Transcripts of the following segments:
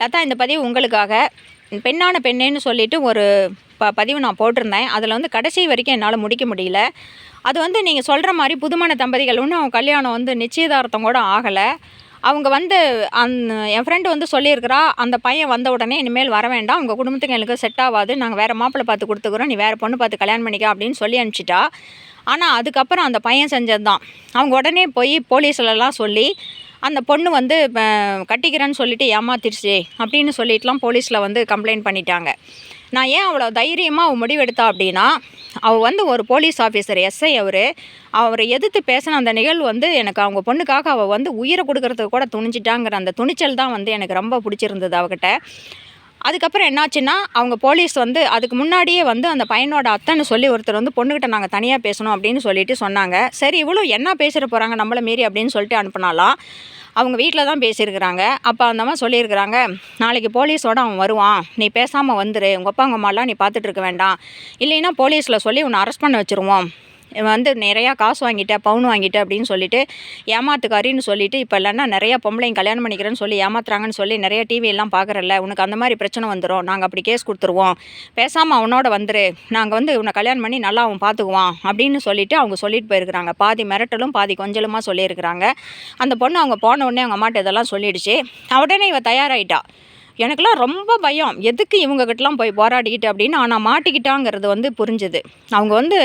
லதா இந்த பதிவு உங்களுக்காக. பெண்ணான பெண்ணேன்னு சொல்லிட்டு ஒரு ப பதிவு நான் போட்டிருந்தேன். அதில் வந்து கடைசி வரைக்கும் என்னால் முடிக்க முடியல. அது வந்து நீங்கள் சொல்கிற மாதிரி புதுமண தம்பதிகள் இன்னும் அவங்க கல்யாணம் வந்து நிச்சயதார்த்தம் கூட ஆகலை. அவங்க வந்து அந் என் ஃப்ரெண்டு வந்து சொல்லியிருக்கிறா அந்த பையன் வந்த உடனே இனிமேல் வர வேண்டாம் உங்கள் குடும்பத்துக்கு எனக்கு செட் ஆகாது நாங்கள் வேறு மாப்பிள்ளை பார்த்து கொடுத்துக்குறோம் நீ வேறு பொண்ணு பார்த்து கல்யாணம் பண்ணிக்க அப்படின்னு சொல்லி அனுப்பிச்சிட்டா. ஆனால் அதுக்கப்புறம் அந்த பையன் செஞ்சது தான் அவங்க உடனே போய் போலீஸ்லலாம் சொல்லி அந்த பொண்ணு வந்து கட்டிக்கிறேன்னு சொல்லிட்டு ஏமாத்திடுச்சு அப்படின்னு சொல்லிட்டுலாம் போலீஸில் வந்து கம்ப்ளைண்ட் பண்ணிட்டாங்க. நான் ஏன் அவ்வளோ தைரியமாக அவள் முடிவெடுத்தா அப்படின்னா அவள் வந்து ஒரு போலீஸ் ஆஃபீஸர் எஸ்ஐ அவர். அவரை எதிர்த்து பேசின அந்த நிகழ்வு வந்து எனக்கு அவங்க பொண்ணுக்காக அவள் வந்து உயிரை கொடுக்கறதுக்கு கூட துணிஞ்சிட்டாங்கிற அந்த துணிச்சல் தான் வந்து எனக்கு ரொம்ப பிடிச்சிருந்தது அவகிட்ட. அதுக்கப்புறம் என்னாச்சுன்னா அவங்க போலீஸ் வந்து அதுக்கு முன்னாடியே வந்து அந்த பையனோட அத்தைன்னு சொல்லி ஒருத்தர் வந்து பொண்ணுக்கிட்ட நாங்கள் தனியாக பேசணும் அப்படின்னு சொல்லிட்டு சொன்னாங்க. சரி இவ்வளோ என்ன பேசுகிற போகிறாங்க நம்மளை மீறி அப்படின்னு சொல்லிட்டு அனுப்பினாலாம் அவங்க வீட்டில் தான் பேசியிருக்கிறாங்க. அப்போ அந்த அம்மா சொல்லியிருக்கிறாங்க நாளைக்கு போலீஸோட அவன் வருவான். நீ பேசாமல் வந்துடு உங்கள் அப்பா உங்கள் அம்மாலாம் நீ பார்த்துட்டு இருக்க வேண்டாம். இல்லைன்னா போலீஸில் சொல்லி உன்னை அரெஸ்ட் பண்ண வச்சுருவோம். வந்து நிறையா காசு வாங்கிட்ட பவுன் வாங்கிட்டேன் அப்படின்னு சொல்லிட்டு ஏமாத்துக்காரின்னு சொல்லிட்டு இப்போ இல்லைன்னா நிறையா பொம்பளைங்க கல்யாணம் பண்ணிக்கிறேன்னு சொல்லி ஏமாத்துறாங்கன்னு சொல்லி நிறைய டிவியெல்லாம் பார்க்குறல்ல உனக்கு அந்த மாதிரி பிரச்சனை வந்துடும் நாங்கள் அப்படி கேஸ் கொடுத்துருவோம். பேசாமல் அவனோட வந்துரு. நாங்கள் வந்து உன்னை கல்யாணம் பண்ணி நல்லா அவன் பார்த்துக்குவான் அப்படின்னு சொல்லிட்டு அவங்க சொல்லிட்டு போயிருக்கிறாங்க. பாதி மிரட்டலும் பாதி கொஞ்சலுமாக சொல்லியிருக்கிறாங்க. அந்த பொண்ணு அவங்க போன உடனே அவங்க அம்மாட்ட இதெல்லாம் சொல்லிடுச்சு. உடனே இவ தயாராகிட்டா எனக்கெல்லாம் ரொம்ப பயம். எதுக்கு இவங்ககிட்டலாம் போய் போராடிக்கிட்டு அப்படின்னு ஆனால் மாட்டிக்கிட்டாங்கிறது வந்து புரிஞ்சுது. அவங்க வந்து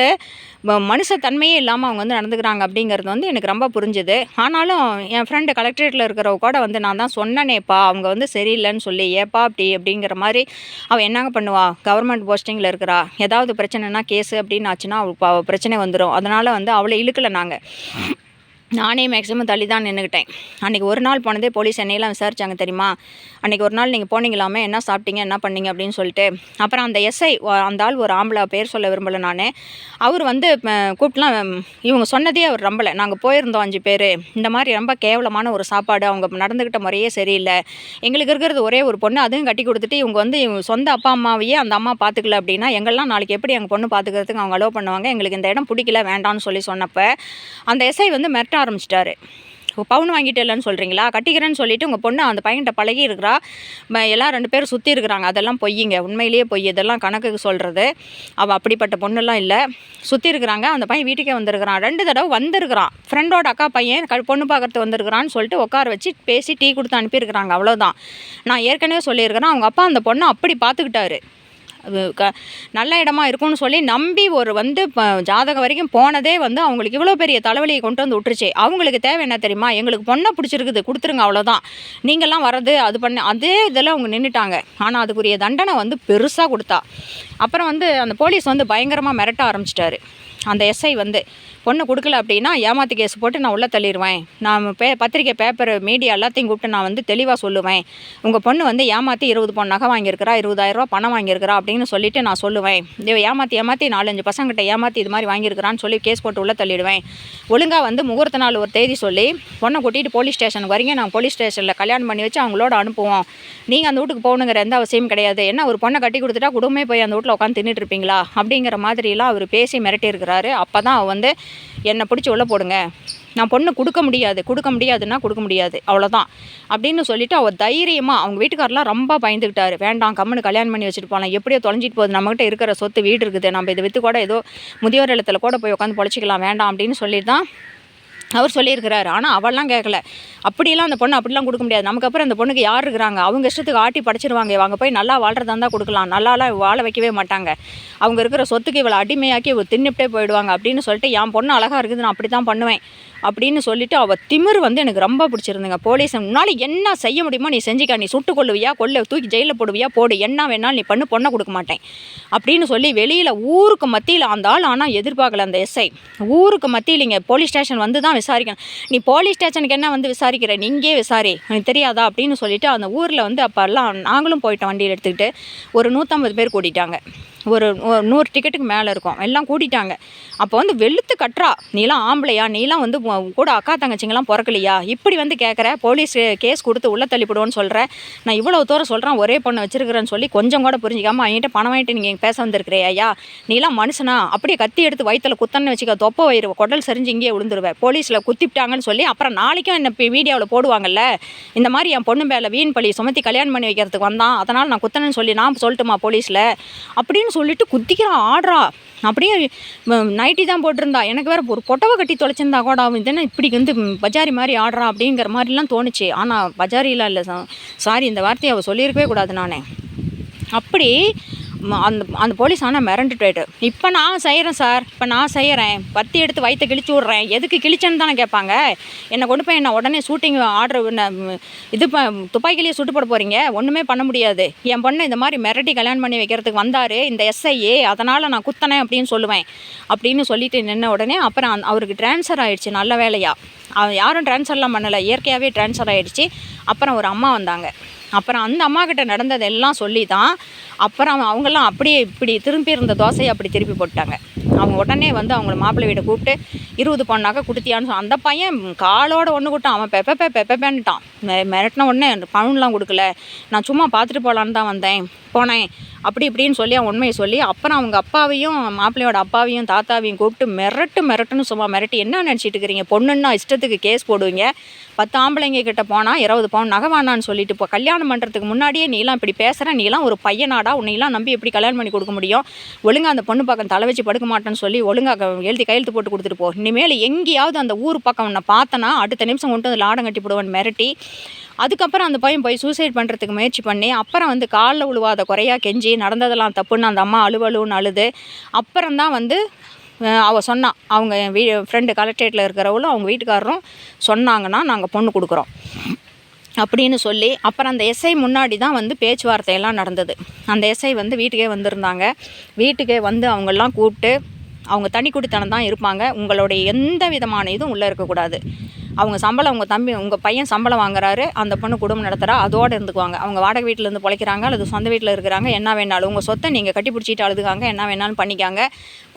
மனுஷத்தன்மையே இல்லாமல் அவங்க வந்து நடந்துக்கிறாங்க அப்படிங்கிறது வந்து எனக்கு ரொம்ப புரிஞ்சுது. ஆனாலும் என் ஃப்ரெண்டு கலெக்டரேட்டில் இருக்கிறவ கூட வந்து நான் தான் சொன்னனேப்பா அவங்க வந்து சரியில்லைன்னு சொல்லி ஏப்பா அப்படி அப்படிங்கிற மாதிரி அவள் என்னங்க பண்ணுவா? கவர்மெண்ட் போஸ்டிங்கில் இருக்கிறா. ஏதாவது பிரச்சனைனா கேஸு அப்படின்னு ஆச்சுன்னா அவள் அவள் பிரச்சனை வந்துடும் அதனால் வந்து அவளை இழுக்கலை நாங்கள் நானே மேக்ஸிமம் தள்ளி தான் நின்றுக்கிட்டேன் அன்றைக்கி ஒரு நாள் போனதே போலீஸ் என்னையெல்லாம் விசாரிச்சாங்க தெரியுமா? அன்றைக்கி ஒரு நாள் நீங்கள் போனீங்களாமே என்ன சாப்பிட்டீங்க என்ன பண்ணீங்க அப்படின்னு சொல்லிட்டு. அப்புறம் அந்த எஸ்ஐ அந்த ஆள் ஒரு ஆம்பளை பேர் சொல்ல விரும்பலை நான். அவர் வந்து கூப்பிட்டுலாம் இவங்க சொன்னதே அவர் நம்பலை. நாங்கள் போயிருந்தோம் அஞ்சு பேர். இந்த மாதிரி ரொம்ப கேவலமான ஒரு சாப்பாடு அவங்க நடந்துக்கிட்ட முறையே சரியில்லை. எங்களுக்கு இருக்கிறது ஒரே ஒரு பொண்ணு அதுவும் கட்டி கொடுத்துட்டு இவங்க வந்து இவங்க சொந்த அப்பா அம்மாவையே அந்த அம்மா பார்த்துக்கல அப்படின்னா எங்கெல்லாம் நாளைக்கு எப்படி எங்கள் பொண்ணு பார்த்துக்கிறதுக்கு அவங்க அலோவ் பண்ணுவாங்க? எங்களுக்கு இந்த இடம் பிடிக்கல வேண்டாம்னு சொல்லி சொன்னப்போ அந்த எஸ்ஐ வந்து மிரட்ட ஆரம்பிச்சிட்டாரு. பவுன் வாங்கிட்டு இல்லைன்னு சொல்கிறீங்களா கட்டிக்கிறேன்னு சொல்லிட்டு உங்கள் பொண்ணு அந்த பையன்கிட்ட பழகி இருக்கிறா. எல்லாம் ரெண்டு பேரும் சுற்றி இருக்கிறாங்க. அதெல்லாம் பொய்யுங்க. உண்மையிலேயே பொய். இதெல்லாம் கணக்குக்கு சொல்கிறது அவள் அப்படிப்பட்ட பொண்ணெல்லாம் இல்லை. சுற்றி இருக்கிறாங்க. அந்த பையன் வீட்டுக்கே வந்திருக்கிறான். ரெண்டு தடவை வந்திருக்கிறான். ஃப்ரெண்டோட அக்கா பையன் க பொண்ணு பார்க்குறது வந்திருக்கிறான்னு சொல்லிட்டு உட்கார வச்சு பேசி டீ கொடுத்து அனுப்பியிருக்கிறாங்க. அவ்வளோதான் நான் ஏற்கனவே சொல்லியிருக்கிறேன். அவங்க அப்பா அந்த பொண்ணை அப்படி பார்த்துக்கிட்டாரு. க நல்ல இடமா இருக்கும்னு சொல்லி நம்பி ஒரு வந்து இப்போ ஜாதகம் வரைக்கும் போனதே வந்து அவங்களுக்கு இவ்வளோ பெரிய தலைவலியை கொண்டு வந்து விட்டுருச்சு. அவங்களுக்கு தேவை என்ன தெரியுமா? எங்களுக்கு பொண்ணை பிடிச்சிருக்குது கொடுத்துருங்க அவ்வளோதான் நீங்கள்லாம் வர்றது அது பண்ண அதே இதில் அவங்க நின்றுட்டாங்க ஆனால் அதுக்குரிய தண்டனை வந்து பெருசாக கொடுத்தா. அப்புறம் வந்து அந்த போலீஸ் வந்து பயங்கரமாக மிரட்ட ஆரம்பிச்சிட்டாரு. அந்த எஸ்ஐ வந்து. பொண்ணு கொடுக்கல அப்படின்னா ஏமாத்து கேஸ் போட்டு நான் உள்ளே தள்ளிடுவேன். நான் பே பத்திரிக்கை பேப்பர் மீடியா எல்லாத்தையும் கூப்பிட்டு நான் வந்து தெளிவாக சொல்லுவேன். உங்கள் பொண்ணு வந்து ஏமாற்றி இருபது பொண்ணு நகை வாங்கியிருக்கிறா இருபதாயிரரூபா பணம் வாங்கியிருக்கிறா அப்படின்னு சொல்லிட்டு நான் சொல்லுவேன். இவ ஏமாற்றி ஏமாற்றி நாலஞ்சு பசங்கிட்ட ஏமாற்றி இது மாதிரி வாங்கியிருக்கிறான்னு சொல்லி கேஸ் போட்டு உள்ளே தள்ளிடுவேன். ஒழுங்காக வந்து முகூர்த்த நாள் ஒரு தேதி சொல்லி பொண்ணை கூட்டிகிட்டு போலீஸ் ஸ்டேஷனுக்கு வரீங்க நான் போலீஸ் ஸ்டேஷனில் கல்யாணம் பண்ணி வச்சு அவங்களோட அனுப்புவோம். நீங்கள் அந்த வீட்டுக்கு போகணுங்கிற எந்த அவசியம் கிடையாது. என்ன ஒரு பொண்ணை கட்டி கொடுத்துட்டா குடும்பமே போய் அந்த வீட்டில் உட்காந்து தின்னுட்டு இருப்பீங்களா? அப்படிங்கிற மாதிரிலாம் அவர் பேசி மிரட்டி இருக்கிறாரு அப்போ தான் வந்து என்னை பிடிச்சி உள்ளே போடுங்க. நான் பொண்ணு கொடுக்க முடியாது கொடுக்க முடியாதுன்னா கொடுக்க முடியாது அவ்வளோதான். அப்படின்னு சொல்லிட்டு அவள் தைரியமாக அவங்க வீட்டுக்காரெலாம் ரொம்ப பயந்துக்கிட்டாரு. வேண்டாம் கம்முன்னு கல்யாணம் பண்ணி வச்சுட்டு போகலாம் எப்படியோ தொலைஞ்சிட்டு போகுது. நம்மகிட்ட இருக்கிற சொத்து வீடு இருக்குது. நம்ம இதை விற்று கூட ஏதோ முதியோர் இல்லத்தில் கூட போய் உட்காந்து பொழைச்சிக்கலாம். வேண்டாம் அப்படின்னு சொல்லி தான் அவர் சொல்லியிருக்கிறாரு. ஆனால் அவள்லாம் கேட்கல அப்படியெல்லாம் அந்த பொண்ணு அப்படிலாம் கொடுக்க முடியாது. நமக்கு அப்புறம் அந்த பொண்ணுக்கு யார் இருக்கிறாங்க? அவங்க இஷ்டத்துக்கு ஆட்டி படைச்சிருவாங்க. இவங்க போய் நல்லா வாழ்றதா இருந்தால் கொடுக்கலாம். நல்லாலாம் வாழ வைக்கவே மாட்டாங்க. அவங்க இருக்கிற சொத்துக்கு இவளை அடிமையாக்கி இவள் தின்னுட்டே போயிடுவாங்க. அப்படின்னு சொல்லிட்டு என் பொண்ணு அழகாக இருக்குது. நான் அப்படி தான் பண்ணுவேன். அப்படின்னு சொல்லிட்டு அவள் திமிரு வந்து எனக்கு ரொம்ப பிடிச்சிருந்துங்க. போலீஸ் முன்னால் என்ன செய்ய முடியுமோ நீ செஞ்சுக்க. நீ சுட்டு கொள்ளுவியா கொள்ள தூக்கி ஜெயிலில் போடுவியா? போடு. என்ன வேணாலும் நீ பண்ணு. பொண்ணை கொடுக்க மாட்டேன். அப்படின்னு சொல்லி வெளியில் ஊருக்கு மத்தியில் அந்த ஆள் ஆனால் எதிர்பார்க்கல அந்த எஸ்ஐ. ஊருக்கு மத்தியில் இங்கே போலீஸ் ஸ்டேஷன் வந்து தான் விசாரிக்கணும். நீ போலீஸ் ஸ்டேஷனுக்கு என்ன வந்து விசாரிக்கிற? நீங்கே விசாரி. உனக்கு தெரியாதா? அப்படின்னு சொல்லிட்டு அந்த ஊரில் வந்து அப்போல்லாம் நாங்களும் போயிட்டோம் வண்டியில் எடுத்துக்கிட்டு. ஒரு நூற்றம்பது பேர் கூட்டிட்டாங்க. ஒரு ஒரு நூறு டிக்கெட்டுக்கு மேலே இருக்கும். எல்லாம் கூட்டிட்டாங்க. அப்போ வந்து வெளுத்து கட்டுறா. நீலாம் ஆம்பளையா? நீலாம் வந்து கூட அக்கா தங்கச்சிங்கெல்லாம் பிறக்கலையா? இப்படி வந்து கேட்குற போலீஸ் கேஸ் கொடுத்து உள்ளே தள்ளிவிடுவோன்னு சொல்கிறேன் நான் இவ்வளோ தூரம் சொல்கிறேன் ஒரே பொண்ணை வச்சிருக்கிறேன்னு சொல்லி கொஞ்சம் கூட புரிஞ்சிக்காமல் அவன்கிட்ட பணம் வாங்கிட்டு நீங்கள் பேச வந்திருக்கிறியா ஐயா. நீலாம் மனுஷனா? அப்படியே கத்தி எடுத்து வயிற்றில் குத்தன்னு வச்சுக்க. தொப்ப வயிறு குடல் சரிஞ்சு இங்கேயே விழுந்துருவேன் போலீஸில் குத்திவிட்டாங்கன்னு சொல்லி அப்புறம் நாளைக்கும் என்ன வீடியோவில் போடுவாங்கல்ல? இந்த மாதிரி என் பொண்ணு மேலே வீண் பழி சுமத்தி கல்யாணம் பண்ணி வைக்கிறதுக்கு வந்தான். அதனால் நான் குத்தனன்னு சொல்லி நான் சொல்லட்டுமா போலீஸில்? அப்படின்னு சொல்லிட்டு குத்திக்கிறான் ஆடுறா. அப்படியே நைட்டி தான் போட்டிருந்தா. எனக்கு வேறு ஒரு கொட்டவை கட்டி தொலைச்சிருந்தா கூட அவன் தானே இப்படி வந்து பஜாரி மாதிரி ஆடுறா அப்படிங்கிற மாதிரிலாம் தோணுச்சு. ஆனால் பஜாரிலாம் இல்லை சாரி இந்த வார்த்தையை அவள் சொல்லியிருக்கவே கூடாது நானே. அப்படி அந்த அந்த போலீஸ் ஆனால் மிரண்டுட்டு இப்போ நான் செய்கிறேன் சார். இப்போ நான் செய்கிறேன் பத்தி எடுத்து வயிற்ற கிழிச்சு விட்றேன். எதுக்கு கிழிச்சேன்னு தானே கேட்பாங்க. என்னை கொண்டு போய் என்ன உடனே ஷூட்டிங் ஆர்டர் இது ப துப்பாக்கிலேயே சுட்டு போட போகிறீங்க ஒன்றுமே பண்ண முடியாது. என் பொண்ணு இந்த மாதிரி மிரட்டி கல்யாணம் பண்ணி வைக்கிறதுக்கு வந்தார். இந்த எஸ்ஐஏ அதனால் நான் குத்தனேன் அப்படின்னு சொல்லுவேன். அப்படின்னு சொல்லிட்டு நின்ன உடனே அப்புறம் அவருக்கு ட்ரான்ஸ்ஃபர் ஆயிடுச்சு. நல்ல வேலையாக அவன் யாரும் ட்ரான்ஸ்ஃபர்லாம் பண்ணலை. இயற்கையாகவே ட்ரான்ஸ்ஃபர் ஆயிடுச்சு. அப்புறம் ஒரு அம்மா வந்தாங்க. அப்புறம் அந்த அம்மா கிட்ட நடந்ததெல்லாம் சொல்லி தான் அப்புறம் அவங்கெல்லாம் அப்படியே இப்படி திரும்பி இருந்த தோசையை அப்படி திருப்பி போட்டாங்க அவங்க உடனே வந்து அவங்கள மாப்பிள்ளை வீட்டை கூப்பிட்டு இருபது பொண்ணாக்க கொடுத்தியான்னு அந்த பையன் காலோட ஒன்று கூட்டான் அவன் பெப்ப பெப்பேன்ட்டான் மிரட்டின உடனே பவுன்லாம் கொடுக்கல. நான் சும்மா பார்த்துட்டு போகலான்னு தான் வந்தேன். போனேன். அப்படி இப்படின்னு சொல்லி அவன் உண்மையை சொல்லி அப்புறம் அவங்க அப்பாவையும் மாப்பிள்ளையோட அப்பாவையும் தாத்தாவையும் கூப்பிட்டு மிரட்டு மிரட்டுன்னு சும்மா மிரட்டி என்ன நினச்சிட்டு இருக்கிறீங்க? பொண்ணுன்னா இஷ்டத்துக்கு கேஸ் போடுவீங்க. பத்து ஆம்பளைங்க கிட்ட போனால் இருபது பவுன் நகை வேணான்னு சொல்லிட்டு இப்போ கல்யாணம் பண்ணுறதுக்கு முன்னாடியே நீலாம் இப்படி பேசுகிற நீலாம் ஒரு பையனாடா உன்னையெல்லாம் நம்பி எப்படி கல்யாணம் பண்ணி கொடுக்க முடியும்? ஒழுங்காக அந்த பொண்ணு பக்கம் தலை வச்சு படுக்க மாட்டேன்னு சொல்லி ஒழுங்காக எழுதி கையெழுத்து போட்டு கொடுத்துட்டு போ. இனிமேல் எங்கேயாவது அந்த ஊர் பக்கம் உன்னை பார்த்தனா அடுத்த நிமிஷம் கொண்டு வந்து லாடம் கட்டி போடுவேன் மிரட்டி அதுக்கப்புறம் அந்த பையன் போய் சூசைட் பண்ணுறதுக்கு முயற்சி பண்ணி அப்புறம் வந்து காலில் உழுவாத குறையா கெஞ்சி நடந்ததெல்லாம் தப்புன்னு அந்த அம்மா அழுவலுன்னு அழுது அப்புறம் தான் வந்து அவள் சொன்னான் அவங்க வீ ஃப்ரெண்டு கலெக்டரேட்டில் இருக்கிறவளும் அவங்க வீட்டுக்காரரும் சொன்னாங்கன்னா நாங்கள் பொண்ணு கொடுக்குறோம். அப்படின்னு சொல்லி அப்புறம் அந்த எஸ்ஐ முன்னாடி தான் வந்து பேச்சுவார்த்தையெல்லாம் நடந்தது. அந்த எஸ்ஐ வந்து வீட்டுக்கே வந்திருந்தாங்க. வீட்டுக்கே வந்து அவங்கெல்லாம் கூப்பிட்டு அவங்க தனி குடித்தனம் தான் இருப்பாங்க. உங்களுடைய எந்த விதமான இதுவும் உள்ளே இருக்கக்கூடாது. அவங்க சம்பளம் உங்கள் தம்பி உங்கள் பையன் சம்பளம் வாங்குறாரு அந்த பொண்ணு குடும்பம் நடத்துகிறா அதோடு இருந்துக்குவாங்க. அவங்க வாடகை வீட்டிலேருந்து பிழைக்கிறாங்க அல்லது சொந்த வீட்டில் இருக்கிறாங்க என்ன வேணாலும். உங்கள் சொத்தை நீங்கள் கட்டி பிடிச்சிட்டு அழுதுகாங்க என்ன வேணாலும் பண்ணிக்காங்க.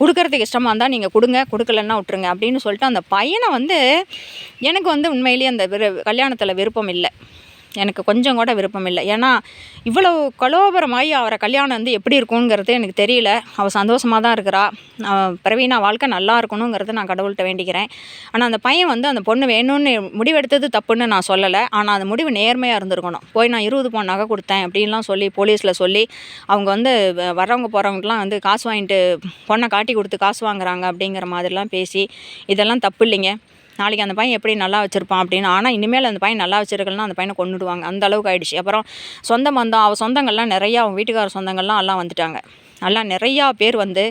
கொடுக்கறதுக்கு இஷ்டமாக இருந்தால் நீங்கள் கொடுங்க கொடுக்கலன்னா விட்டுருங்க அப்படின்னு சொல்லிட்டு அந்த பையனை வந்து எனக்கு வந்து உண்மையிலேயே அந்த விரு கல்யாணத்தில் விருப்பம் இல்லை. எனக்கு கொஞ்சம் கூட விருப்பம் இல்லை. ஏன்னா இவ்வளோ கலோபரமாகி அவரை கல்யாணம் வந்து எப்படி இருக்குங்கிறது எனக்கு தெரியல. அவள் சந்தோஷமாக தான் இருக்கிறா. பிரவீனா வாழ்க்கை நல்லா இருக்கணுங்கிறத நான் கடவுள்கிட்ட வேண்டிக்கிறேன். ஆனால் அந்த பையன் வந்து அந்த பொண்ணு வேணும்னு முடிவெடுத்தது தப்புன்னு நான் சொல்லலை. ஆனால் அந்த முடிவு நேர்மையாக இருந்திருக்கணும். போய் நான் இருபது பவுன் நகை கொடுத்தேன் அப்படின்லாம் சொல்லி போலீஸில் சொல்லி அவங்க வந்து வ- வர்றவங்க போகிறவங்கலாம் வந்து காசு வாங்கிட்டு பொண்ணை காட்டி கொடுத்து காசு வாங்குறாங்க அப்படிங்கிற மாதிரிலாம் பேசி இதெல்லாம் தப்பு இல்லைங்க. நாளைக்கு அந்த பையன் எப்படி நல்லா வச்சுருப்பான் அப்படின்னு ஆனால் இனிமேல் அந்த பையன் நல்லா வச்சிருக்கலாம் அந்த பையனை கொண்டுடுவாங்க அந்த அளவுக்கு ஆயிடுச்சு. அப்புறம் சொந்த பந்தம் அவள் சொந்தங்கள்லாம் நிறையா அவங்க வீட்டுக்கார சொந்தங்கள்லாம் எல்லாம் வந்துட்டாங்க. எல்லாம் நிறையா பேர் வந்து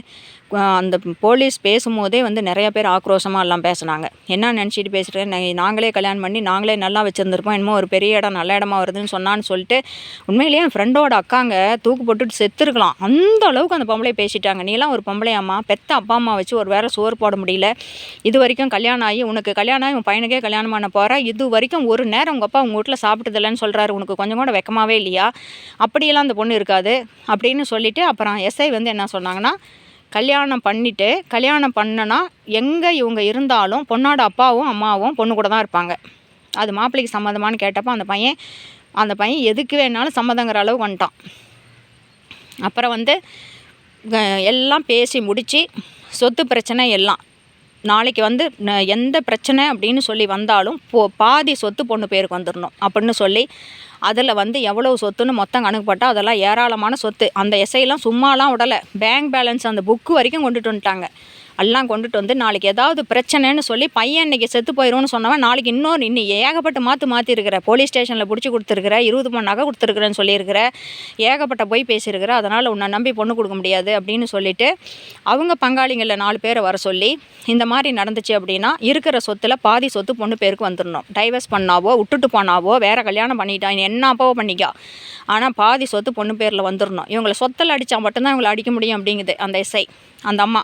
அந்த போலீஸ் பேசும்போதே வந்து நிறைய பேர் ஆக்ரோஷமாக எல்லாம் பேசுனாங்க. என்ன நினச்சிட்டு பேசுகிறேன் நாங்களே கல்யாணம் பண்ணி நாங்களே நல்லா வச்சுருந்துருப்போம். என்னமோ ஒரு பெரிய இடம் நல்ல இடமா வருதுன்னு சொன்னான்னு சொல்லிட்டு உண்மையிலேயே என் ஃப்ரெண்டோட அக்காங்க தூக்கு போட்டுட்டு செத்துருக்கலாம். அந்த அளவுக்கு அந்த பொம்பளை பேசிட்டாங்க. நீலாம் ஒரு பொம்பளையாம்மா. பெத்த அப்பா அம்மா வச்சு ஒரு வேற சோறு போட முடியல. இது வரைக்கும் கல்யாணம் ஆகி உனக்கு கல்யாணம் ஆகி உன் பையனுக்கே கல்யாணம் பண்ண போகிற இது வரைக்கும் ஒரு நேரம் உங்கள் அப்பா உங்கள் வீட்டில் சாப்பிட்டதில்லன்னு சொல்கிறாரு உனக்கு கொஞ்சம் கூட வெக்கமாகவே இல்லையா? அப்படியெல்லாம் அந்த பொண்ணு இருக்காது. அப்படின்னு சொல்லிட்டு அப்புறம் எஸ்ஐ வந்து என்ன சொன்னாங்கன்னா கல்யாணம் பண்ணிவிட்டு கல்யாணம் பண்ணனா எங்கே இவங்க இருந்தாலும் பொண்ணோட அப்பாவும் அம்மாவும் பொண்ணு கூட தான் இருப்பாங்க. அது மாப்பிள்ளைக்கு சம்மதமான்னு கேட்டப்போ அந்த பையன் அந்த பையன் எதுக்கு வேணாலும் சம்மதங்கிற அளவு வந்துட்டான். அப்புறம் வந்து எல்லாம் பேசி முடித்து சொத்து பிரச்சனை எல்லாம். நாளைக்கு வந்து ந- எந்த பிரச்சனை அப்படின்னு சொல்லி வந்தாலும் போ பாதி சொத்து பொண்ணு பேருக்கு வந்துடணும் அப்படின்னு சொல்லி அதில் வந்து எவ்வளவு சொத்துன்னு மொத்தம் கணக்கு போட்டால் அதெல்லாம் ஏராளமான சொத்து. அந்த எஸ்ஐலாம் சும்மாலாம் விடலை. பேங்க் பேலன்ஸ் அந்த புக்கு வரைக்கும் கொண்டுட்டு வந்துட்டாங்க. எல்லாம் கொண்டுட்டு வந்து நாளைக்கு ஏதாவது பிரச்சனைன்னு சொல்லி பையன் இன்னைக்கு செத்து போயிடும்னு சொன்னவன் நாளைக்கு இன்னொரு இன்னும் ஏகப்பட்ட மாற்று மாற்றிருக்கிற போலீஸ் ஸ்டேஷனில் பிடிச்சி கொடுத்துருக்குற இருபது பொண்ணு நகை கொடுத்துருக்குறேன்னு சொல்லியிருக்கிற ஏகப்பட்ட போய் பேசியிருக்கிற அதனால் உன்னை நம்பி பொண்ணு கொடுக்க முடியாது அப்படின்னு சொல்லிட்டு அவங்க பங்காளிங்களில் நாலு பேரை வர சொல்லி இந்த மாதிரி நடந்துச்சு அப்படின்னா இருக்கிற சொத்தில் பாதி சொத்து பொண்ணு பேருக்கு வந்துடணும். டைவர்ஸ் பண்ணாவோ விட்டுட்டு போனாவோ வேற கல்யாணம் பண்ணிட்டான் என்ன அப்பாவோ பண்ணிக்கா? ஆனால் பாதி சொத்து பொண்ணு பேரில் வந்துடணும். இவங்களை சொத்தில் அடித்தா மட்டும்தான் இவங்களை அடிக்க முடியும் அப்படிங்குது அந்த இசை அந்த அம்மா.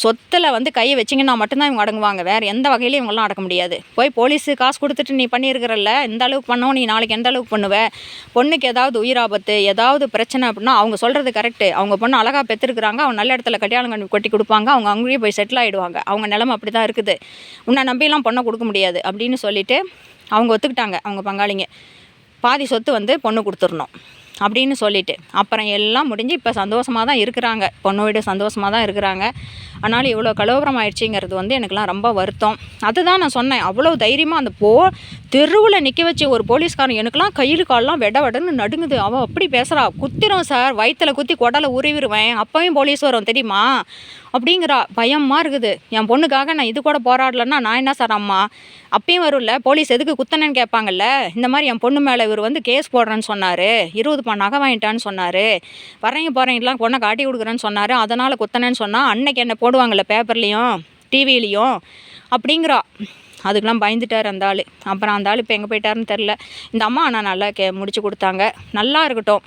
சொத்தில் வந்து கையை வச்சிங்கன்னா மட்டும்தான் இவங்க அடங்குவாங்க. வேறு எந்த வகையிலையும் இவங்கெல்லாம் அடக்க முடியாது. போய் போலீஸு காசு கொடுத்துட்டு நீ பண்ணியிருக்கிறல்ல இந்த அளவுக்கு பண்ணவும் நீ நாளைக்கு எந்த அளவுக்கு பண்ணுவ? பொண்ணுக்கு ஏதாவது உயிராபத்து ஏதாவது பிரச்சனை அப்படின்னா அவங்க சொல்கிறது கரெக்டு அவங்க பொண்ணு அழகாக பெற்றுருக்குறாங்க அவங்க நல்ல இடத்துல கட்டியாளம் கண்டு கொட்டி கொடுப்பாங்க அவங்க அங்கேயே போய் செட்டில் ஆகிடுவாங்க அவங்க நிலமை அப்படி தான் இருக்குது. உன்னை நம்பியெல்லாம் பொண்ணை கொடுக்க முடியாது அப்படின்னு சொல்லிட்டு அவங்க ஒத்துக்கிட்டாங்க அவங்க பங்காளிங்க. பாதி சொத்து வந்து பொண்ணு கொடுத்துடணும். அப்படின்னு சொல்லிட்டு. அப்புறம் எல்லாம் முடிஞ்சு இப்போ சந்தோஷமாக தான் இருக்கிறாங்க. பொண்ணு வீடு சந்தோஷமாக தான் இருக்கிறாங்க. ஆனாலும் இவ்வளோ கலவரம் ஆயிடுச்சுங்கிறது வந்து எனக்குலாம் ரொம்ப வருத்தம். அதுதான் நான் சொன்னேன். அவ்வளோ தைரியமாக அந்த போ தெருவில் நிற்க வச்சு ஒரு போலீஸ்காரன் எனக்குலாம் கையில் காலெலாம் வெட வெடன்னு நடுங்குது. அவள் அப்படி பேசுகிறா குத்திரும் சார் வயிற்றில் குத்தி குடலை உருவிடுவேன் அப்பவும் போலீஸ் வரும் தெரியுமா? அப்படிங்கிறா. பயமாக இருக்குது. என் பொண்ணுக்காக நான் இது கூட போராடலன்னா நான் என்ன சார் அம்மா? அப்பயும் வரும்ல போலீஸ் எதுக்கு குத்தனன்னு கேட்பாங்கல்ல? இந்த மாதிரி என் பொண்ணு மேலே இவர் வந்து கேஸ் போடுறேன்னு சொன்னார். இருபது பணம் நகை வாங்கிட்டான்னு சொன்னார். வரீங்க போகிறீங்கலாம் பொண்ணை காட்டி கொடுக்குறேன்னு சொன்னார். அதனால் குத்தனேன்னு சொன்னால் அன்னைக்கு என்ன போடுவாங்கள்ல பேப்பர்லேயும் டிவிலையும் அப்படிங்கிறா. அதுக்கெலாம் பயந்துட்டார் அந்த ஆள். அப்புறம் அந்த ஆள் இப்போ எங்கே போயிட்டாருன்னு தெரில இந்த அம்மா ஆனால் நல்லா கே முடிச்சு கொடுத்தாங்க. நல்லா இருக்கட்டும்.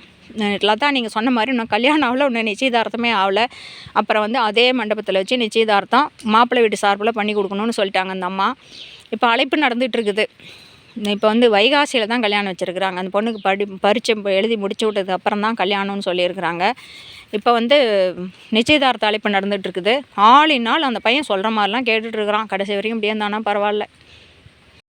லதா நீங்கள் சொன்ன மாதிரி இன்னும் கல்யாணம் ஆகல இன்னும் நிச்சயதார்த்தமே ஆகலை. அப்புறம் வந்து அதே மண்டபத்தில் வச்சு நிச்சயதார்த்தம் மாப்பிள்ளை வீட்டு சார்பில் பண்ணி கொடுக்கணும்னு சொல்லிட்டாங்க அந்த அம்மா. இப்போ அழைப்பு நடந்துகிட்டு இருக்குது. இப்போ வந்து வைகாசியில் தான் கல்யாணம் வச்சுருக்குறாங்க. அந்த பொண்ணுக்கு படி பரீட்சை எழுதி முடிச்சு விட்டதுக்கு அப்புறம் தான் கல்யாணம்னு சொல்லியிருக்கிறாங்க. இப்போ வந்து நிச்சயதார்த்த அழைப்பு நடந்துகிட்ருக்குது ஆளினால் அந்த பையன் சொல்கிற மாதிரிலாம் கேட்டுட்ருக்கிறான் கடைசி வரைக்கும் இப்படியே இருந்தானா பரவாயில்ல.